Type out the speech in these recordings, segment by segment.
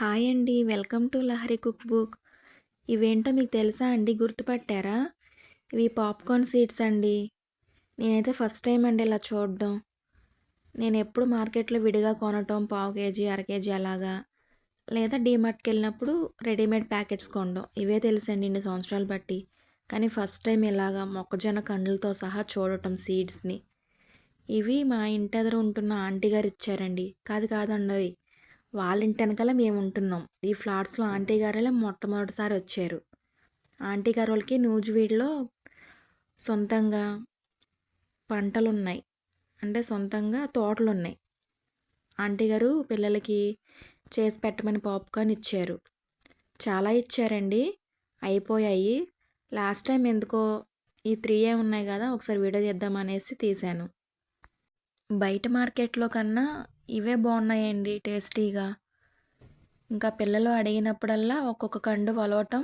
Hi అండి. Welcome to Lahari cook book. ఇవేంటో మీకు తెలుసా అండి? గుర్తుపట్టారా? ఇవి పాప్కార్న్ సీడ్స్ అండి. నేనైతే ఫస్ట్ టైం అండి ఇలా చూడడం. నేను ఎప్పుడు మార్కెట్లో విడిగా కొనటం పావు కేజీ అర కేజీ అలాగా. లేదా డీమార్ట్కి వెళ్ళినప్పుడు రెడీమేడ్ ప్యాకెట్స్ కొనడం. ఇవే తెలుసండి ఇన్ని సంవత్సరాలు బట్టి. కానీ ఫస్ట్ టైం ఇలాగా మొక్కజొన్న కండ్లతో సహా చూడటం సీడ్స్ని. ఇవి మా ఇంటి ఎదురు ఉంటున్న ఆంటీ గారు ఇచ్చారండి. కాదు కాదండి వాళ్ళ ఇంటి వెనకాల మేము ఉంటున్నాం ఈ ఫ్లాట్స్లో ఆంటీ గారే మొట్టమొదటిసారి వచ్చారు. ఆంటీ గారు వాళ్ళకి నూజివీడులో సొంతంగా పంటలు ఉన్నాయి అంటే సొంతంగా తోటలు ఉన్నాయి ఆంటీ గారు పిల్లలకి చేసి పెట్టమని పాప్కార్న్ ఇచ్చారు. చాలా ఇచ్చారండి. అయిపోయాయి. లాస్ట్ టైం ఎందుకో ఈ త్రీ ఏ ఉన్నాయి కదా ఒకసారి వీడియో తీద్దామనేసి తీశాను. బయట మార్కెట్లో కన్నా ఇవే బాగున్నాయండి టేస్టీగా. ఇంకా పిల్లలు అడిగినప్పుడల్లా ఒక్కొక్క కండు వలవటం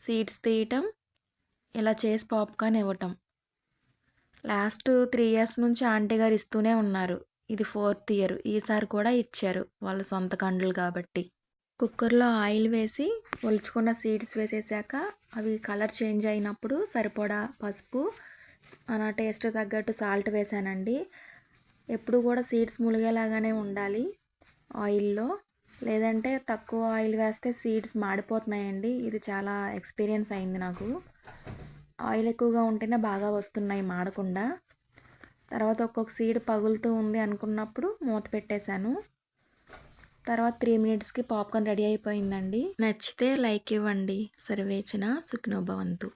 సీడ్స్ తీయటం ఇలా చేసి పాప్కార్న్ ఇవ్వటం. లాస్ట్ త్రీ ఇయర్స్ నుంచి ఆంటీ గారు ఇస్తూనే ఉన్నారు. ఇది ఫోర్త్ ఇయర్. ఈసారి కూడా ఇచ్చారు వాళ్ళ సొంత కండ్లు కాబట్టి. కుక్కర్లో ఆయిల్ వేసి ఒలుచుకున్న సీడ్స్ వేసేసాక అవి కలర్ చేంజ్ అయినప్పుడు సరిపడా పసుపు మన టేస్ట్ తగ్గట్టు సాల్ట్ వేసానండి. ఎప్పుడు కూడా సీడ్స్ ములిగేలాగానే ఉండాలి ఆయిల్లో. లేదంటే తక్కువ ఆయిల్ వేస్తే సీడ్స్ మాడిపోతున్నాయండి. ఇది చాలా ఎక్స్పీరియన్స్ అయింది నాకు. ఆయిల్ ఎక్కువగా ఉంటేనే బాగా వస్తున్నాయి మాడకుండా. తర్వాత ఒక్కొక్క సీడ్ పగులుతూ ఉంది అనుకున్నప్పుడు మూత పెట్టేశాను. తర్వాత త్రీ మినిట్స్కి పాప్కార్న్ రెడీ అయిపోయిందండి. నచ్చితే లైక్ ఇవ్వండి. సర్వేచన సుఖ్నోభవంతు.